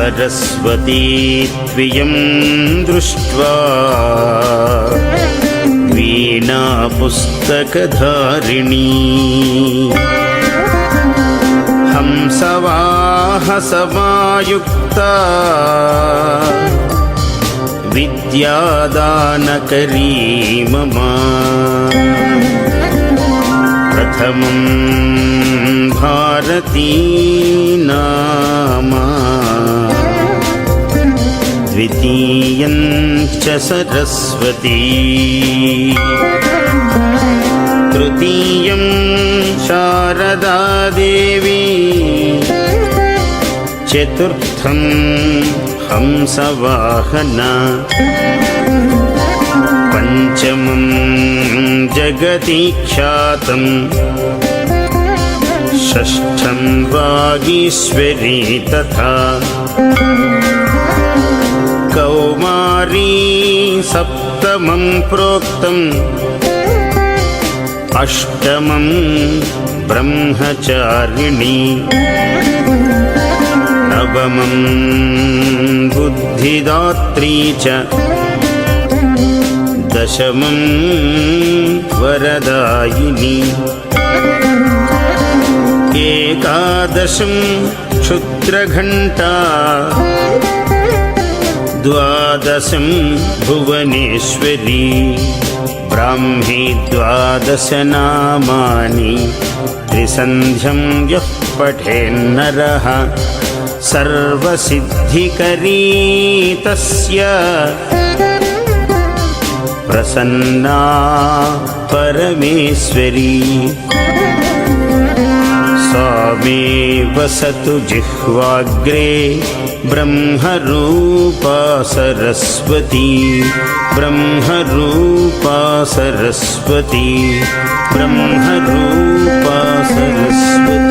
सरस्वती त्वियं दृष्ट्वा वीणा पुस्तकधारिणी हंसवाहसमायुक्ता विद्यादानकरी मम प्रथमं भारती नाम द्वितीयं च सरस्वती तृतीयं शारदा देवी चतुर्थं हंसवाहना पञ्चमं जगति ख्यातम् षष्ठं वागीश्वरी तथा सप्तमं प्रोक्तम् अष्टमं ब्रह्मचारिणी नवमं बुद्धिदात्री च दशमं वरदायिनी एकादशं क्षुद्रघण्टा द्वादशं भुवनेश्वरी ब्राह्मी द्वादशनामानि त्रिसन्ध्यं यः पठेन्नरः सर्वसिद्धिकरी तस्य प्रसन्ना परमेश्वरी सा मे वसतु जिह्वाग्रे ब्रह्मरूपा सरस्वती। ब्रह्मरूपा सरस्वती। ब्रह्मरूपा सरस्वती